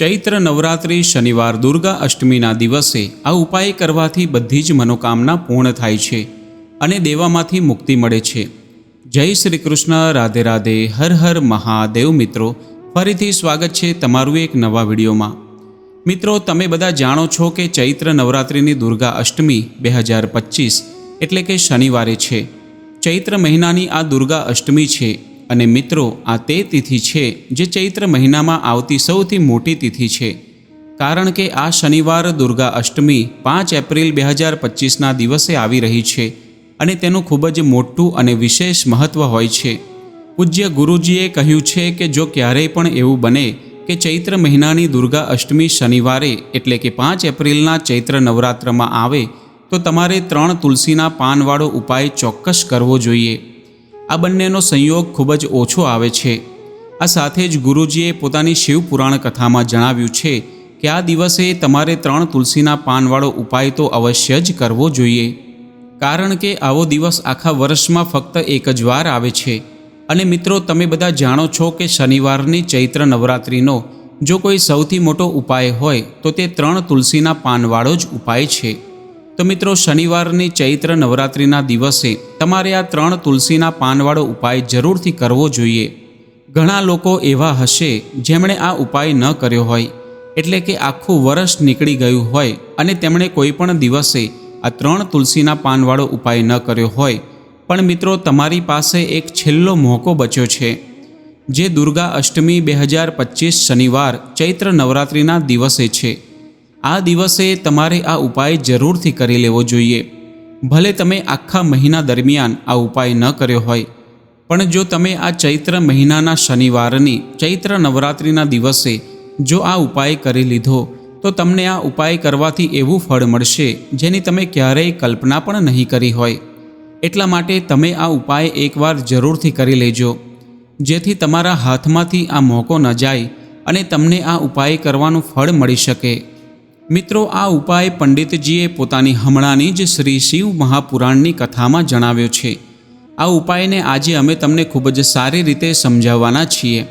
ચૈત્ર નવરાત્રિ, શનિવાર, દુર્ગા અષ્ટમીના દિવસે આ ઉપાય કરવાથી બધી જ મનોકામના પૂર્ણ થાય છે અને દેવામાંથી મુક્તિ મળે છે. જય શ્રી કૃષ્ણ, રાધે રાધે, હર હર મહાદેવ મિત્રો. ફરીથી સ્વાગત છે તમારું એક નવા વિડીયોમાં. મિત્રો, તમે બધા જાણો છો કે ચૈત્ર નવરાત્રિની દુર્ગા અષ્ટમી બે હજાર પચીસ એટલે કે શનિવારે છે. ચૈત્ર મહિનાની આ દુર્ગા અષ્ટમી છે અને મિત્રો, આ તે તિથિ છે જે ચૈત્ર મહિનામાં આવતી સૌથી મોટી તિથિ છે. કારણ કે આ શનિવાર, દુર્ગા અષ્ટમી, પાંચ એપ્રિલ બે હજાર પચીસના દિવસે આવી રહી છે અને તેનું ખૂબ જ મોટું અને વિશેષ મહત્ત્વ હોય છે. પૂજ્ય ગુરુજીએ કહ્યું છે કે જો ક્યારેય પણ એવું બને કે ચૈત્ર મહિનાની દુર્ગા અષ્ટમી શનિવારે, એટલે કે પાંચ એપ્રિલના ચૈત્ર નવરાત્રમાં આવે, તો તમારે ત્રણ તુલસીના પાનવાળો ઉપાય ચોક્કસ કરવો જોઈએ. આ બંનેનો સંયોગ ખૂબ જ ઓછો આવે છે. આ સાથે જ ગુરુજીએ પોતાની શિવપુરાણ કથામાં જણાવ્યું છે કે આ દિવસે તમારે ત્રણ તુલસીના પાનવાળો ઉપાય તો અવશ્ય જ કરવો જોઈએ. કારણ કે આવો દિવસ આખા વર્ષમાં ફક્ત એક જ વાર આવે છે. અને મિત્રો, તમે બધા જાણો છો કે શનિવારની ચૈત્ર નવરાત્રિનો જો કોઈ સૌથી મોટો ઉપાય હોય તો તે ત્રણ તુલસીના પાનવાળો જ ઉપાય છે. તો મિત્રો શનિવારની ચૈત્ર નવરાત્રિના દિવસે તમારે આ ત્રણ તુલસીના પાનવાળો ઉપાય જરૂરથી કરવો જોઈએ. ઘણા લોકો એવા હશે જેમણે આ ઉપાય ન કર્યો હોય, એટલે કે આખું વર્ષ નીકળી ગયું હોય અને તેમણે કોઈ પણ દિવસે આ ત્રણ તુલસીના પાનવાળો ઉપાય ન કર્યો હોય. પણ મિત્રો તમારી પાસે એક છેલ્લો મોકો બચ્યો છે, જે દુર્ગા અષ્ટમી બે હજાર પચીસ શનિવાર ચૈત્ર નવરાત્રિના દિવસે છે. આ દિવસે તમારે આ ઉપાય જરૂરથી કરી લેવો જોઈએ. ભલે તમે આખા મહિના દરમિયાન આ ઉપાય ન કર્યો હોય, પણ જો તમે આ ચૈત્ર મહિનાના શનિવારની, ચૈત્ર નવરાત્રિના દિવસે જો આ ઉપાય કરી લીધો, તો તમને આ ઉપાય કરવાથી એવું ફળ મળશે જેની તમે ક્યારેય કલ્પના પણ નહીં કરી હોય. એટલા માટે તમે આ ઉપાય એકવાર જરૂરથી કરી લેજો. જેથી તમારા હાથમાંથી આ મોકો ન જાય અને તમને આ ઉપાય કરવાનું ફળ મળી શકે. મિત્રો, આ ઉપાય પંડિતજીએ પોતાની હમણાંની જ શ્રી શિવ મહાપુરાણની કથામાં જણાવ્યો છે. આ ઉપાયને આજે અમે તમને ખૂબ જ સારી રીતે સમજાવવાના છીએ.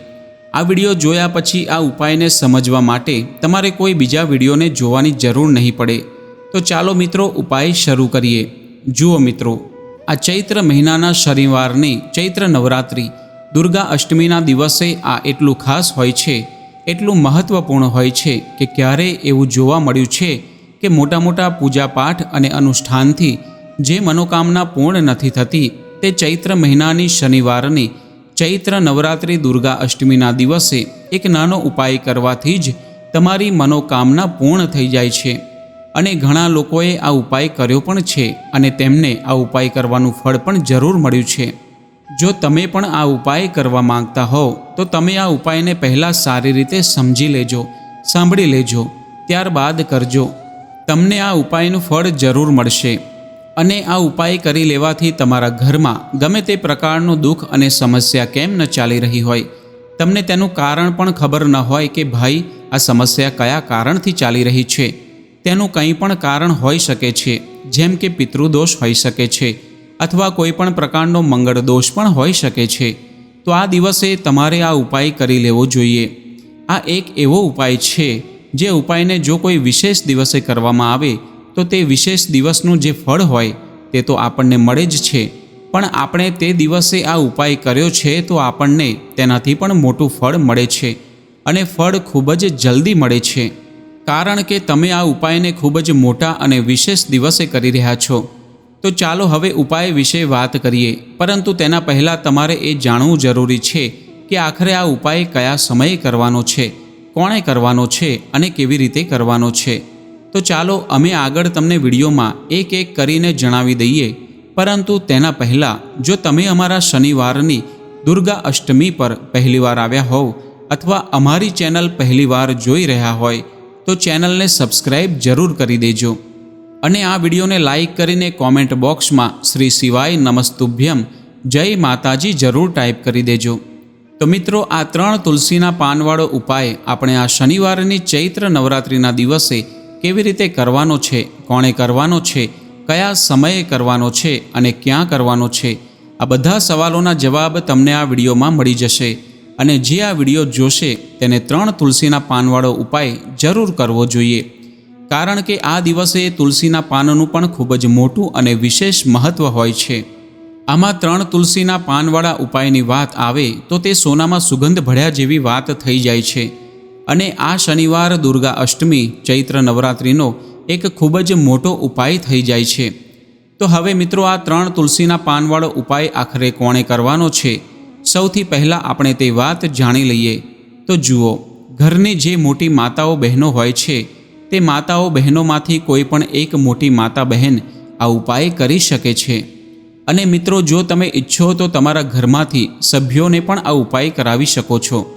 આ વીડિયો જોયા પછી આ ઉપાયને સમજવા માટે તમારે કોઈ બીજા વિડીયોને જોવાની જરૂર નહીં પડે. તો ચાલો મિત્રો, ઉપાય શરૂ કરીએ. જુઓ મિત્રો, આ ચૈત્ર મહિનાના શનિવારની ચૈત્ર નવરાત્રિ, દુર્ગા અષ્ટમીના દિવસે આ એટલું ખાસ હોય છે એટલું મહત્ત્વપૂર્ણ હોય છે કે ક્યારે એવું જોવા મળ્યું છે કે મોટા મોટા પૂજાપાઠ અને અનુષ્ઠાનથી જે મનોકામના પૂર્ણ નથી થતી, તે ચૈત્ર મહિનાની શનિવારની ચૈત્ર નવરાત્રિ દુર્ગા અષ્ટમીના દિવસે એક નાનો ઉપાય કરવાથી જ તમારી મનોકામના પૂર્ણ થઈ જાય છે. અને ઘણા લોકોએ આ ઉપાય કર્યો પણ છે અને તેમને આ ઉપાય કરવાનું ફળ પણ જરૂર મળ્યું છે. જો તમે પણ આ ઉપાય કરવા માંગતા હોવ તો તમે આ ઉપાયને પહેલાં સારી રીતે સમજી લેજો, સાંભળી લેજો, ત્યારબાદ કરજો. તમને આ ઉપાયનું ફળ જરૂર મળશે. અને આ ઉપાય કરી લેવાથી તમારા ઘરમાં ગમે તે પ્રકારનું દુઃખ અને સમસ્યા કેમ ન ચાલી રહી હોય? તમને તેનું કારણ પણ ખબર ન હોય કે ભાઈ, આ સમસ્યા કયા કારણથી ચાલી રહી છે? તેનું કંઈ પણ કારણ હોઈ શકે છે, જેમ કે પિતૃદોષ હોઈ શકે છે અથવા કોઈ પણ પ્રકારનો મંગળ દોષ પણ હોઈ શકે છે, તો આ દિવસે તમારે આ ઉપાય કરી લેવો જોઈએ. આ એક એવો ઉપાય છે, જે ઉપાયને જો કોઈ વિશેષ દિવસે કરવામાં આવે, તો તે વિશેષ દિવસનું જે ફળ હોય, તે તો આપણને મળે જ છે. પણ આપણે તે દિવસે આ ઉપાય કર્યો છે, તો આપણને તેનાથી પણ મોટું ફળ મળે છે, અને ફળ ખૂબ જ જલ્દી મળે છે. કારણ કે તમે આ ઉપાયને ખૂબ જ મોટા અને વિશેષ દિવસે કરી રહ્યા છો. તો ચાલો હવે ઉપાય વિશે વાત કરીએ. પરંતુ તેના પહેલાં તમારે એ જાણવું જરૂરી છે કે આખરે આ ઉપાય કયા સમયે કરવાનો છે, કોણે કરવાનો છે અને કેવી રીતે કરવાનો છે. તો ચાલો અમે આગળ તમને વિડીયોમાં એક એક કરીને જણાવી દઈએ. પરંતુ તેના પહેલાં, જો તમે અમારા શનિવારની દુર્ગા અષ્ટમી પર પહેલીવાર આવ્યા હોવ અથવા અમારી ચેનલ પહેલીવાર જોઈ રહ્યા હોય, તો ચેનલને સબસ્ક્રાઈબ જરૂર કરી દેજો. અને આ વિડીયોને લાઇક કરીને કોમેન્ટ બોક્સમાં શ્રી શિવાય નમસ્તુભ્યમ, જય માતાજી જરૂર ટાઈપ કરી દેજો. તો મિત્રો, આ ત્રણ તુલસીના પાનવાળો ઉપાય આપણે આ શનિવારની ચૈત્ર નવરાત્રિના દિવસે કેવી રીતે કરવાનો છે, કોણે કરવાનો છે, કયા સમયે કરવાનો છે અને ક્યાં કરવાનો છે, આ બધા સવાલોના જવાબ તમને આ વિડીયોમાં મળી જશે. અને જે આ વીડિયો જોશે, તેને ત્રણ તુલસીના પાનવાળો ઉપાય જરૂર કરવો જોઈએ. કારણ કે આ દિવસે તુલસીના પાનનું પણ ખૂબ જ મોટું અને વિશેષ મહત્ત્વ હોય છે. આમાં ત્રણ તુલસીના પાનવાળા ઉપાયની વાત આવે તો તે સોનામાં સુગંધ ભળ્યા જેવી વાત થઈ જાય છે. અને આ શનિવાર, દુર્ગા અષ્ટમી, ચૈત્ર નવરાત્રિનો એક ખૂબ જ મોટો ઉપાય થઈ જાય છે. તો હવે મિત્રો આ ત્રણ તુલસીના પાનવાળો ઉપાય આખરે કોણે કરવાનો છે? સૌથી પહેલાં આપણે તે વાત જાણી લઈએ. તો જુઓ, ઘરની જે મોટી માતાઓ બહેનો હોય છે તે માતાઓ બહેનોમાંથી કોઈ પણ એક મોટી માતા બહેન આ ઉપાય કરી શકે છે. અને મિત્રો, જો તમે ઈચ્છો તો તમારા ઘરમાંથી સભ્યોને પણ આ ઉપાય કરાવી શકો છો.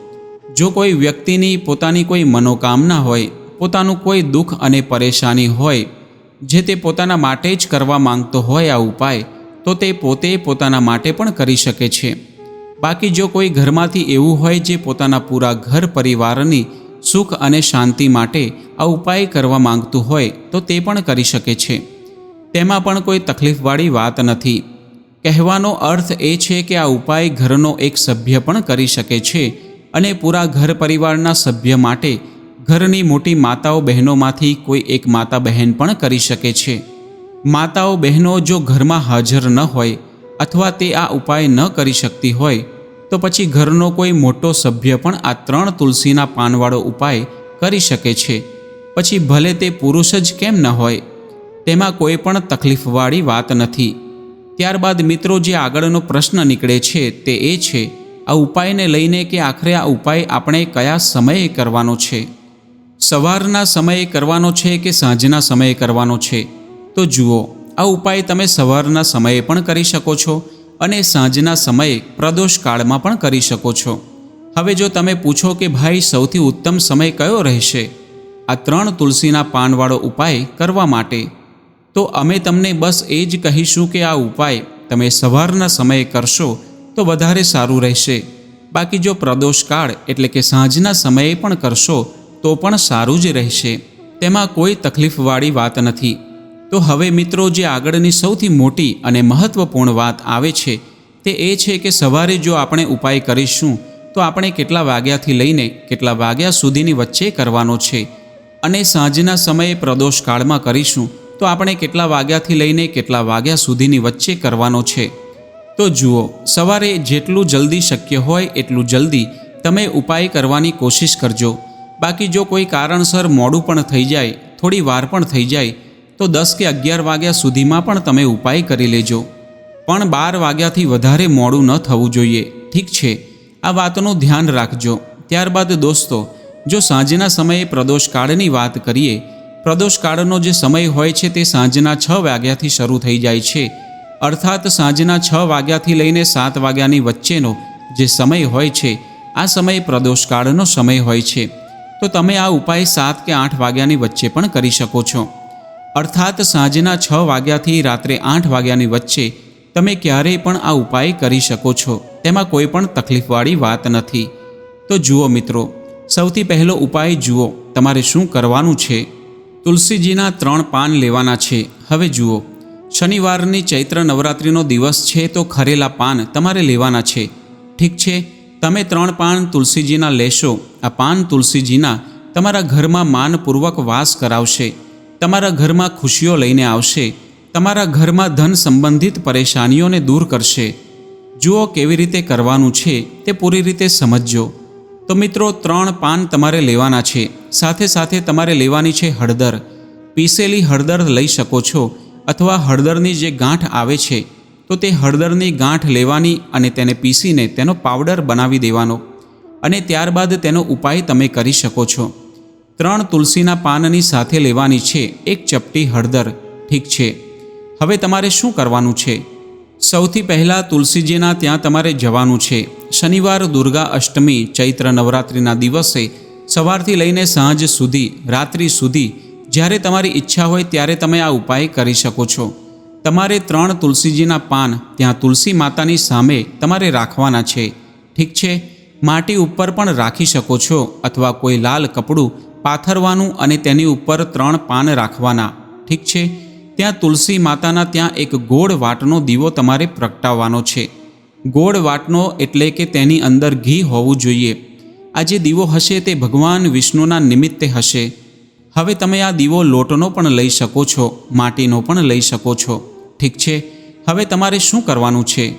જો કોઈ વ્યક્તિની પોતાની કોઈ મનોકામના હોય, પોતાનું કોઈ દુઃખ અને પરેશાની હોય, જે તે પોતાના માટે જ કરવા માંગતો હોય આ ઉપાય, તો તે પોતે પોતાના માટે પણ કરી શકે છે. બાકી જો કોઈ ઘરમાંથી એવું હોય જે પોતાના પૂરા ઘર પરિવારની સુખ અને શાંતિ માટે આ ઉપાય કરવા માંગતું હોય તો તે પણ કરી શકે છે. તેમાં પણ કોઈ તકલીફવાળી વાત નથી. કહેવાનો અર્થ એ છે કે આ ઉપાય ઘરનો એક સભ્ય પણ કરી શકે છે અને પૂરા ઘર પરિવારના સભ્ય માટે ઘરની મોટી માતાઓ બહેનોમાંથી કોઈ એક માતા બહેન પણ કરી શકે છે. માતાઓ બહેનો જો ઘરમાં હાજર ન હોય અથવા તે આ ઉપાય ન કરી શકતી હોય તો પછી ઘરનો કોઈ મોટો સભ્ય પણ આ ત્રણ તુલસીના પાનવાળો ઉપાય કરી શકે છે. પછી ભલે તે પુરુષ જ કેમ ન હોય, તેમાં કોઈ પણ તકલીફવાળી વાત નથી. ત્યારબાદ મિત્રો જે આગળનો પ્રશ્ન નીકળે છે તે એ છે, આ ઉપાયને લઈને કે આખરે આ ઉપાય આપણે કયા સમયે કરવાનો છે? સવારના સમયે કરવાનો છે કે સાંજના સમયે કરવાનો છે? તો જુઓ, આ ઉપાય તમે સવારના સમયે પણ કરી શકો છો અને સાંજના સમયે પ્રદોષ કાળમાં પણ કરી શકો છો. હવે જો તમે પૂછો કે ભાઈ સૌથી ઉત્તમ સમય કયો રહેશે? આ ત્રણ તુલસીના પાનવાળો ઉપાય કરવા માટે. તો અમે તમને બસ એ જ કહીશું કે આ ઉપાય તમે સવારના સમયે કરશો તો વધારે સારું રહેશે. બાકી જો પ્રદોષ કાળ એટલે કે સાંજના સમયે પણ કરશો તો પણ સારું જ રહેશે. તેમાં કોઈ તકલીફવાળી વાત નથી. તો હવે મિત્રો જે આગળની સૌથી મોટી અને મહત્વપૂર્ણ વાત આવે છે, તે એ છે કે સવારે જો આપણે ઉપાય કરીશું, તો આપણે કેટલા વાગ્યાથી લઈને કેટલા વાગ્યા સુધીની વચ્ચે કરવાનો છે અને સાંજના સમયે પ્રદોષ કાળમાં કરીશું, તો આપણે કેટલા વાગ્યાથી લઈને કેટલા વાગ્યા સુધીની વચ્ચે કરવાનો છે. તો જુઓ, સવારે જેટલું જલ્દી શક્ય હોય એટલું જલ્દી તમે ઉપાય કરવાની કોશિશ કરજો. બાકી જો કોઈ કારણસર મોડું પણ થઈ જાય, થોડી વાર પણ થઈ જાય તો દસ કે અગિયાર વાગ્યા સુધીમાં પણ તમે ઉપાય કરી લેજો. પણ બાર વાગ્યાથી વધારે મોડું ન થવું જોઈએ. ઠીક છે, આ વાતનું ધ્યાન રાખજો. ત્યારબાદ દોસ્તો, જો સાંજના સમયે પ્રદોષકાળની વાત કરીએ પ્રદોષકાળનો જે સમય હોય છે તે સાંજના છ વાગ્યાથી શરૂ થઈ જાય છે. અર્થાત સાંજના છ વાગ્યાથી લઈને સાત વાગ્યાની વચ્ચેનો જે સમય હોય છે, આ સમય પ્રદોષકાળનો સમય હોય છે. તો તમે આ ઉપાય સાત કે આઠ વાગ્યાની વચ્ચે પણ કરી શકો છો. અર્થાત સાંજના છ વાગ્યાથી રાત્રે આઠ વાગ્યાની વચ્ચે તમે ક્યારેય પણ આ ઉપાય કરી શકો છો. તેમાં કોઈ પણ તકલીફવાળી વાત નથી. તો જુઓ મિત્રો, સૌથી પહેલો ઉપાય જુઓ, તમારે શું કરવાનું છે? તુલસીજીના ત્રણ પાન લેવાના છે. હવે જુઓ, શનિવારની ચૈત્ર નવરાત્રિનો દિવસ છે તો ખરેલા પાન તમારે લેવાના છે. ઠીક છે, તમે ત્રણ પાન તુલસીજીના લેશો. આ પાન તુલસીજીના તમારા ઘરમાં માનપૂર્વક વાસ કરાવશે. તમારા ઘરમાં ખુશીઓ લઈને આવશે, તમારા ઘરમાં ધન સંબંધિત પરેશાનીઓને દૂર કરશે. જુઓ કેવી રીતે કરવાનું છે તે પૂરી રીતે સમજજો. તો મિત્રો, ત્રણ પાન તમારે લેવાના છે, સાથે સાથે તમારે લેવાની છે હળદર. પીસેલી હળદર લઈ શકો છો, અથવા હળદરની જે ગાંઠ આવે છે, તો તે હળદરની ગાંઠ લેવાની અને તેને પીસીને તેનો પાવડર બનાવી દેવાનો. અને ત્યારબાદ તેનો ઉપાય તમે કરી શકો છો. ત્રણ તુલસીના પાનની સાથે લેવાની છે, એક ચપટી હળદર. ઠીક છે. હવે તમારે શું કરવાનું છે? સૌથી પહેલાં તુલસીજીના ત્યાં તમારે જવાનું છે. શનિવાર, દુર્ગા અષ્ટમી, ચૈત્ર નવરાત્રિના દિવસે સવારથી લઈને સાંજ સુધી, રાત્રિ સુધી જ્યારે તમારી ઈચ્છા હોય ત્યારે તમે આ ઉપાય કરી શકો છો. તમારે ત્રણ તુલસીજીના પાન ત્યાં તુલસી માતાની સામે તમારે રાખવાના છે. ઠીક છે? માટી ઉપર પણ રાખી શકો છો અથવા કોઈ લાલ કપડું પાથરવાનું અને તેની ઉપર ત્રણ પાન રાખવાના. ઠીક છે? ત્યાં તુલસી માતાના ત્યાં એક ગોળ વાટનો દીવો તમારે પ્રગટાવવાનો છે. ગોળ વાટનો એટલે કે તેની અંદર ઘી હોવું જોઈએ. આ જે દીવો હશે તે ભગવાન વિષ્ણુના નિમિત્તે હશે. હવે તમે આ દીવો લોટનો પણ લઈ શકો છો, માટીનો પણ લઈ શકો છો. ઠીક છે? હવે તમારે શું કરવાનું છે?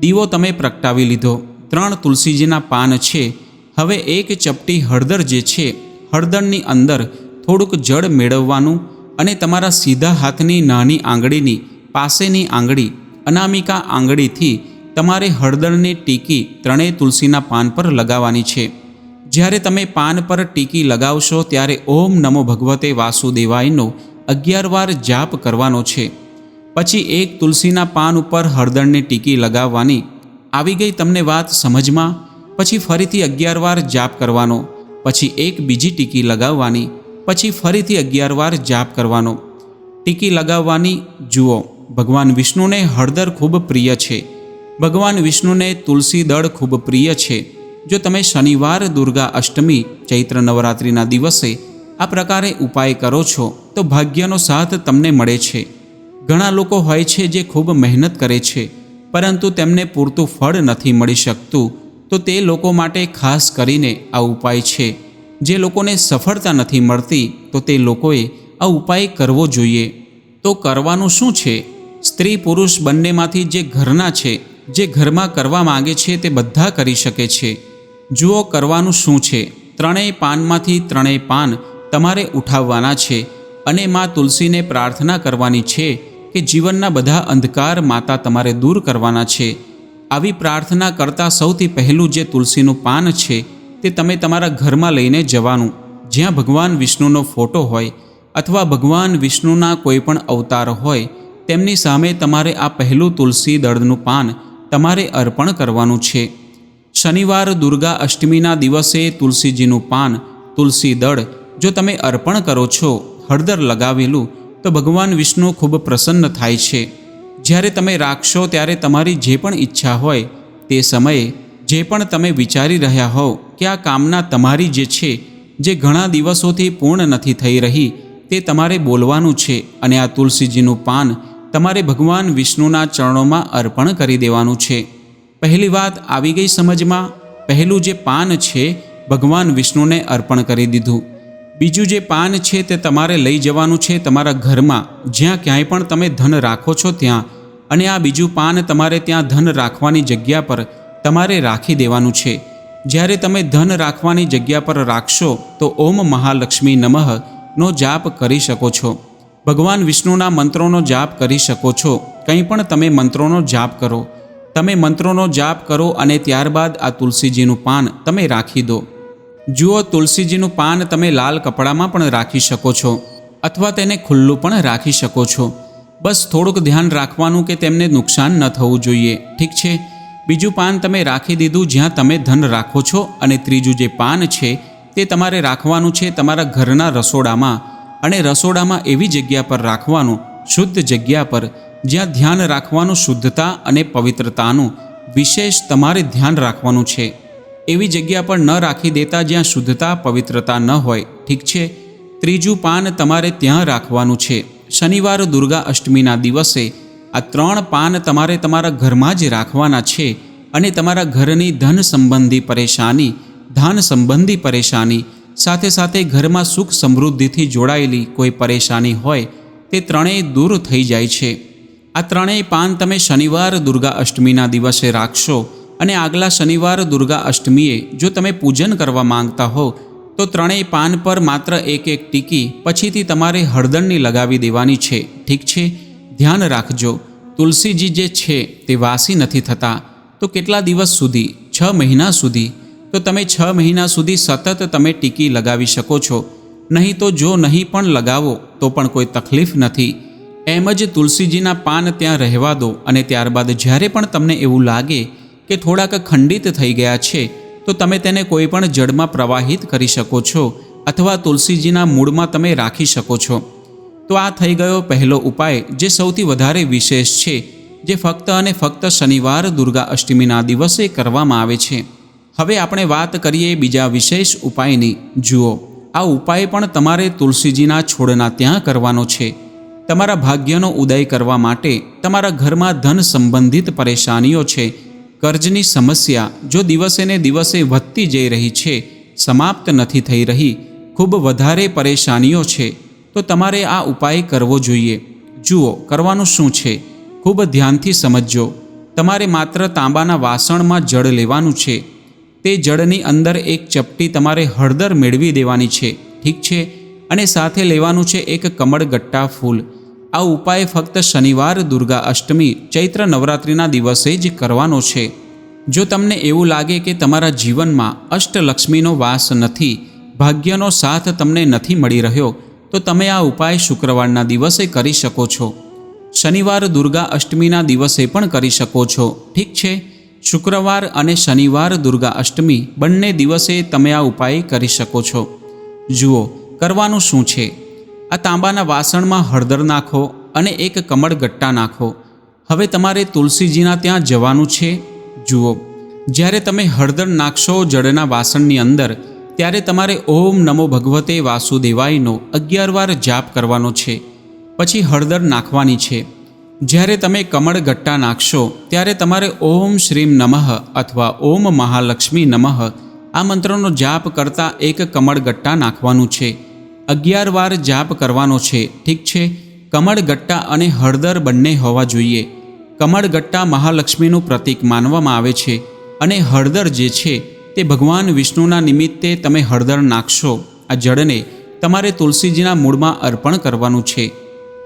દીવો તમે પ્રગટાવી લીધો. ત્રણ તુલસીજીના પાન છે. હવે એક ચપટી હળદર જે છે હળદરની અંદર થોડુંક જળ મેળવવાનું અને તમારા સીધા હાથની નાની આંગળીની પાસેની આંગળી, અનામિકા આંગળીથી તમારે હળદરની ટીકી ત્રણેય તુલસીના પાન પર લગાવવાની છે. જ્યારે તમે પાન પર ટીકી લગાવશો ત્યારે ઓમ નમો ભગવતે વાસુદેવાયનો અગિયાર વાર જાપ કરવાનો છે. પછી એક તુલસીના પાન ઉપર હળદરની ટીકી લગાવવાની. આવી ગઈ તમને વાત સમજમાં? પછી ફરીથી અગિયાર વાર જાપ કરવાનો. પછી એક બીજી ટીકી લગાવવાની, પછી ફરીથી અગિયાર વાર જાપ કરવાનો. ટીકી લગાવવાની, જુઓ, ભગવાન વિષ્ણુને હળદર ખૂબ પ્રિય છે. ભગવાન વિષ્ણુને તુલસી દળ ખૂબ પ્રિય છે. જો તમે શનિવાર, દુર્ગા અષ્ટમી, ચૈત્ર નવરાત્રિના દિવસે આ પ્રકારે ઉપાય કરો છો, તો ભાગ્યનો સાથ તમને મળે છે. ઘણા લોકો હોય છે જે ખૂબ મહેનત કરે છે, પરંતુ તેમને પૂરતું ફળ નથી મળી શકતું. તો તે લોકો માટે ખાસ કરીને આ ઉપાય છે. જે લોકોને સફળતા નથી મળતી, તો તે લોકોએ આ ઉપાય કરવો જોઈએ. તો કરવાનું શું છે? સ્ત્રી પુરુષ બંનેમાંથી જે ઘરના છે, જે ઘરમાં કરવા માંગે છે તે બધા કરી શકે છે. જુઓ કરવાનું શું છે? ત્રણેય પાનમાંથી ત્રણેય પાન તમારે ઉઠાવવાના છે અને મા તુલસીને પ્રાર્થના કરવાની છે કે જીવનના બધા અંધકાર માતા તમારે દૂર કરવાના છે. આવી પ્રાર્થના કરતાં સૌથી પહેલું જે તુલસીનું પાન છે તે તમે તમારા ઘરમાં લઈને જવાનું. જ્યાં ભગવાન વિષ્ણુનો ફોટો હોય અથવા ભગવાન વિષ્ણુના કોઈ પણ અવતાર હોય, તેમની સામે તમારે આ પહેલું તુલસી દળનું પાન તમારે અર્પણ કરવાનું છે. શનિવાર, દુર્ગા અષ્ટમીના દિવસે તુલસીજીનું પાન, તુલસી દળ, જો તમે અર્પણ કરો છો, હળદર લગાવેલું, તો ભગવાન વિષ્ણુ ખૂબ પ્રસન્ન થાય છે. જ્યારે તમે રાખશો ત્યારે તમારી જે પણ ઈચ્છા હોય તે સમયે, જે પણ તમે વિચારી રહ્યા હોવ કે આ કામના તમારી જે છે, જે ઘણા દિવસોથી પૂર્ણ નથી થઈ રહી, તે તમારે બોલવાનું છે અને આ તુલસીજીનું પાન તમારે ભગવાન વિષ્ણુના ચરણોમાં અર્પણ કરી દેવાનું છે. પહેલી વાત આવી ગઈ સમજમાં, પહેલું જે પાન છે, ભગવાન વિષ્ણુને અર્પણ કરી દીધું. બીજું જે પાન છે તે તમારે લઈ જવાનું છે તમારા ઘરમાં. જ્યાં ક્યાંય પણ તમે ધન રાખો છો ત્યાં. અને આ બીજું પાન તમારે ત્યાં ધન રાખવાની જગ્યા પર તમારે રાખી દેવાનું છે. જ્યારે તમે ધન રાખવાની જગ્યા પર રાખશો તો ઓમ મહાલક્ષ્મી નમઃ નો જાપ કરી શકો છો. ભગવાન વિષ્ણુના મંત્રોનો જાપ કરી શકો છો. કંઈ પણ તમે મંત્રોનો જાપ કરો. તમે મંત્રોનો જાપ કરો અને ત્યારબાદ આ તુલસીજીનું પાન તમે રાખી દો. જુઓ તુલસીજીનું પાન તમે લાલ કપડામાં પણ રાખી શકો છો, અથવા તેને ખુલ્લું પણ રાખી શકો છો. બસ થોડુંક ધ્યાન રાખવાનું કે તેમને નુકસાન ન થવું જોઈએ, ઠીક છે? બીજું પાન તમે રાખી દીધું જ્યાં તમે ધન રાખો છો અને ત્રીજું જે પાન છે તે તમારે રાખવાનું છે તમારા ઘરના રસોડામાં, અને રસોડામાં એવી જગ્યા પર રાખવાનું, શુદ્ધ જગ્યા પર, જ્યાં ધ્યાન રાખવાનું શુદ્ધતા અને પવિત્રતાનું વિશેષ તમારે ધ્યાન રાખવાનું છે. એવી જગ્યા પર ન રાખી દેતા જ્યાં શુદ્ધતા, પવિત્રતા ન હોય. ઠીક છે? ત્રીજું પાન તમારે ત્યાં રાખવાનું છે. શનિવાર, દુર્ગા અષ્ટમીના દિવસે આ ત્રણ પાન તમારે તમારા ઘરમાં જ રાખવાના છે અને તમારા ઘરની ધન સંબંધી પરેશાની, ધાન સંબંધી પરેશાની, સાથે સાથે ઘરમાં સુખ સમૃદ્ધિથી જોડાયેલી કોઈ પરેશાની હોય, તે ત્રણેય દૂર થઈ જાય છે. આ ત્રણેય પાન તમે શનિવાર, દુર્ગા અષ્ટમીના દિવસે રાખશો. અને આગલા શનિવાર દુર્ગા અષ્ટમીએ જો તમે પૂજન કરવા માંગતા હો, તો ત્રણેય પાન પર માત્ર એક એક ટીકી પછીથી તમારે હળદરની લગાવી દેવાની છે. ઠીક છે? ધ્યાન રાખજો. તુલસીજી જે છે તે વાસી નથી થતા. તો કેટલા દિવસ સુધી? છ મહિના સુધી? તો તમે છ મહિના સુધી સતત તમે ટીકી લગાવી શકો છો. નહીં તો જો નહીં પણ લગાવો, તો પણ કોઈ તકલીફ નથી. એમ જ તુલસીજીના પાન ત્યાં રહેવા દો અને ત્યારબાદ જ્યારે પણ તમને એવું લાગે કે થોડાક ખંડિત થઈ ગયા છે, તો તમે તેને કોઈ પણ જળમાં પ્રવાહિત કરી શકો છો અથવા તુલસીજીના મૂળમાં તમે રાખી શકો છો. તો આ થઈ ગયો પહેલો ઉપાય, જે સૌથી વધારે વિશેષ છે, જે ફક્ત અને ફક્ત શનિવાર, દુર્ગા અષ્ટમીના દિવસે કરવામાં આવે છે. હવે આપણે વાત કરીએ બીજા વિશેષ ઉપાયની. જુઓ, આ ઉપાય પણ તમારે તુલસીજીના છોડના ત્યાં કરવાનો છે. તમારા ભાગ્યનો ઉદય કરવા માટે તમારા ઘરમાં ધન સંબંધિત પરેશાનીઓ છે કર્જની સમસ્યા જો દિવસે ને દિવસે વધતી જઈ રહી છે, સમાપ્ત નથી થઈ રહી, ખૂબ વધારે પરેશાનીઓ છે, તો તમારે આ ઉપાય કરવો જોઈએ. જુઓ, કરવાનું શું છે? ખૂબ ધ્યાનથી સમજજો. તમારે માત્ર તાંબાના વાસણમાં જળ લેવાનું છે. તે જળની અંદર એક ચપટી તમારે હળદર મેળવી દેવાની છે, ઠીક છે? અને સાથે લેવાનું છે એક કમળગટ્ટા ફૂલ. આ ઉપાય ફક્ત શનિવાર, દુર્ગા અષ્ટમી, ચૈત્ર નવરાત્રિના દિવસે જ કરવાનો છે. જો તમને એવું લાગે કે તમારા જીવનમાં અષ્ટલક્ષ્મીનો વાસ નથી, ભાગ્યનો સાથ તમને નથી મળી રહ્યો, તો તમે આ ઉપાય શુક્રવારના દિવસે કરી શકો છો. શનિવાર, દુર્ગા અષ્ટમીના દિવસે પણ કરી શકો છો. ઠીક છે? શુક્રવાર અને શનિવાર, દુર્ગા અષ્ટમી બંને દિવસે તમે આ ઉપાય કરી શકો છો. જુઓ, કરવાનું શું છે? આ તાંબાના વાસણમાં હળદર નાખો અને એક કમળ ગટ્ટા નાખો. હવે તમારે તુલસીજીના ત્યાં જવાનું છે. જુઓ, જ્યારે તમે હળદર નાખશો જળના વાસણની અંદર, ત્યારે તમારે ઓમ નમો ભગવતે વાસુદેવાયનો અગિયાર વાર જાપ કરવાનો છે. પછી હળદર નાખવાની છે. જ્યારે તમે કમળ ગટ્ટા નાખશો, ત્યારે તમારે ઓમ શ્રીમ નમઃ અથવા ઓમ મહાલક્ષ્મી નમઃ આ મંત્રનો જાપ કરતાં એક કમળ ગટ્ટા નાખવાનું છે. અગિયાર વાર જાપ કરવાનો છે, ઠીક છે? કમળગટ્ટા અને હળદર બંને હોવા જોઈએ. કમળગટ્ટા મહાલક્ષ્મીનું પ્રતીક માનવામાં આવે છે અને હળદર જે છે તે ભગવાન વિષ્ણુના નિમિત્તે તમે હળદર નાખશો. આ જળને તમારે તુલસીજીના મૂળમાં અર્પણ કરવાનું છે.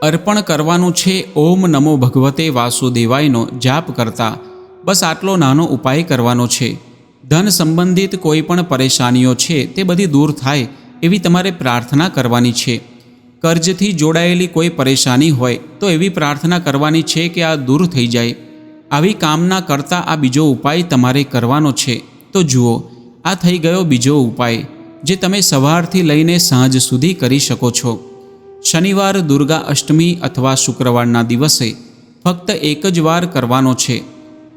અર્પણ કરવાનું છે, ઓમ નમો ભગવતે વાસુદેવાયનો જાપ કરતા. બસ આટલો નાનો ઉપાય કરવાનો છે. ધન સંબંધિત કોઈ પણ પરેશાનીઓ છે તે બધી દૂર થાય એવી તમારે પ્રાર્થના કરવાની છે. કર્જથી જોડાયેલી કોઈ પરેશાની હોય તો એવી પ્રાર્થના કરવાની છે કે આ દૂર થઈ જાય. આવી કામના કરતાં આ બીજો ઉપાય તમારે કરવાનો છે. તો જુઓ, આ થઈ ગયો બીજો ઉપાય, જે તમે સવારથી લઈને સાંજ સુધી કરી શકો છો. શનિવાર, દુર્ગા અષ્ટમી અથવા શુક્રવારના દિવસે ફક્ત એક જ વાર કરવાનો છે.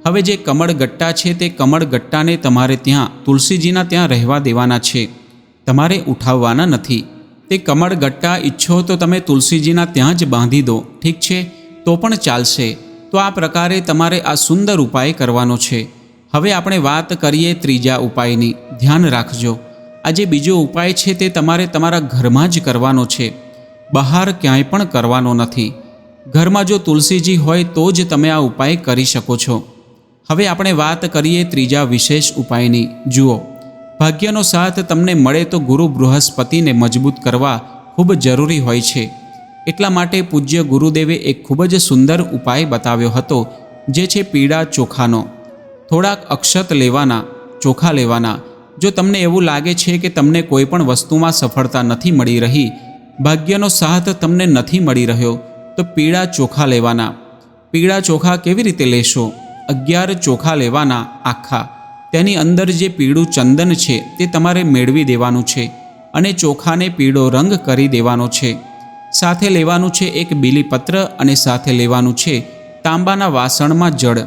હવે જે કમળ ગટ્ટા છે તે કમળ ગટ્ટાને તમારે ત્યાં, તુલસીજીના ત્યાં રહેવા દેવાના છે. તમારે ઉઠાવવાના નથી. તે કમળ ગટ્ટા ઈચ્છો તો તમે તુલસીજીના ત્યાં જ બાંધી દો, ઠીક છે? તો પણ ચાલશે. તો આ પ્રકારે તમારે આ સુંદર ઉપાય કરવાનો છે. હવે આપણે વાત કરીએ ત્રીજા ઉપાયની. ધ્યાન રાખજો. આ જે બીજો ઉપાય છે તે તમારે તમારા ઘરમાં જ કરવાનો છે. બહાર ક્યાંય પણ કરવાનો નથી. ઘરમાં જો તુલસીજી હોય તો જ તમે આ ઉપાય કરી શકો છો. હવે આપણે વાત કરીએ ત્રીજા વિશેષ ઉપાયની. જુઓ. ભાગ્યનો સાથ તમને મળે તો ગુરુ બૃહસ્પતિને મજબૂત કરવા ખૂબ જરૂરી હોય છે. એટલા માટે પૂજ્ય ગુરુદેવે એક ખૂબ જ સુંદર ઉપાય બતાવ્યો હતો, જે છે પીળા ચોખાનો. થોડાક અક્ષત લેવાના, ચોખા લેવાના. જો તમને એવું લાગે છે કે તમને કોઈ પણ વસ્તુમાં સફળતા નથી મળી રહી, ભાગ્યનો સાથ તમને નથી મળી રહ્યો, તો પીળા ચોખા લેવાના. પીળા ચોખા કેવી રીતે લેશો? અગિયાર ચોખા લેવાના આખા. તેની અંદર જે પીળું ચંદન છે તે તમારે મેળવી દેવાનું છે અને ચોખાને પીળો રંગ કરી દેવાનો છે. સાથે લેવાનું છે એક બીલીપત્ર અને સાથે લેવાનું છે તાંબાના વાસણમાં જળ.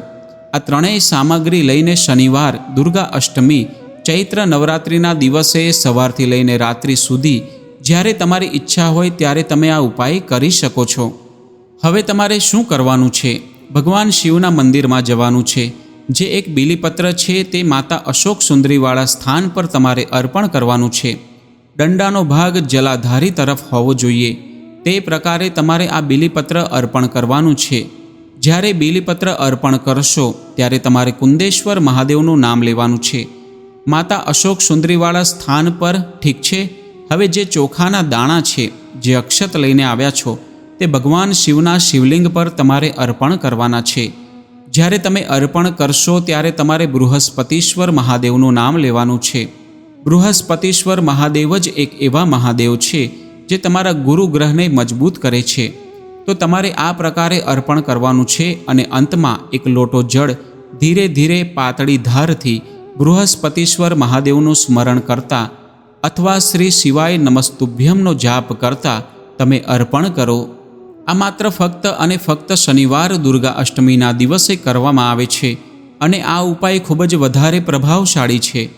આ ત્રણેય સામગ્રી લઈને શનિવાર, દુર્ગા અષ્ટમી, ચૈત્ર નવરાત્રિના દિવસે સવારથી લઈને રાત્રિ સુધી જ્યારે તમારી ઈચ્છા હોય ત્યારે તમે આ ઉપાય કરી શકો છો. હવે તમારે શું કરવાનું છે? ભગવાન શિવના મંદિરમાં જવાનું છે. જે એક બિલીપત્ર છે તે માતા અશોક સુંદરીવાળા સ્થાન પર તમારે અર્પણ કરવાનું છે. દંડાનો ભાગ જલાધારી તરફ હોવો જોઈએ. તે પ્રકારે તમારે આ બિલીપત્ર અર્પણ કરવાનું છે. જ્યારે બિલીપત્ર અર્પણ કરશો, ત્યારે તમારે કુંદેશ્વર મહાદેવનું નામ લેવાનું છે. માતા અશોક સુંદરીવાળા સ્થાન પર, ઠીક છે? હવે જે ચોખાના દાણા છે, જે અક્ષત લઈને આવ્યા છો, તે ભગવાન શિવના શિવલિંગ પર તમારે અર્પણ કરવાના છે. જ્યારે તમે અર્પણ કરશો ત્યારે તમારે બૃહસ્પતિશ્વર મહાદેવનું નામ લેવાનું છે. બૃહસ્પતિશ્વર મહાદેવ જ એક એવા મહાદેવ છે, જે તમારા ગુરુ ગ્રહને મજબૂત કરે છે. તો તમારે આ પ્રકારે અર્પણ કરવાનું છે અને અંતમાં એક લોટો જળ ધીરે ધીરે પાતળી ધારથી બૃહસ્પતિશ્વર મહાદેવનું સ્મરણ કરતા અથવા શ્રી શિવાય નમસ્તુભ્યમનો જાપ કરતા તમે અર્પણ કરો. આ માત્ર ફક્ત અને ફક્ત શનિવાર, દુર્ગા અષ્ટમીના દિવસે કરવામાં આવે છે અને આ ઉપાય ખૂબ જ વધારે પ્રભાવશાળી છે.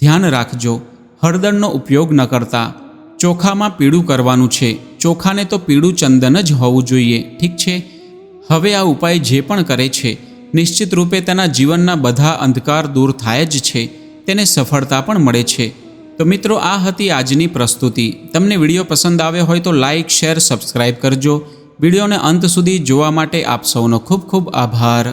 ધ્યાન રાખજો, હળદરનો ઉપયોગ ન કરતા. ચોખામાં પીળું કરવાનું છે. ચોખાને તો પીળું ચંદન જ હોવું જોઈએ, ઠીક છે? હવે આ ઉપાય જે પણ કરે છે, નિશ્ચિત રૂપે તેના જીવનના બધા અંધકાર દૂર થાય જ છે, તેને સફળતા પણ મળે છે. તો મિત્રો, આ હતી આજની પ્રસ્તુતિ. તમને વીડિયો પસંદ આવ્યો હોય તો લાઇક શેર સબસ્ક્રાઈબ કરજો. વિડીયોને અંત સુધી જોવા માટે આપ સૌનો ખૂબ ખૂબ આભાર.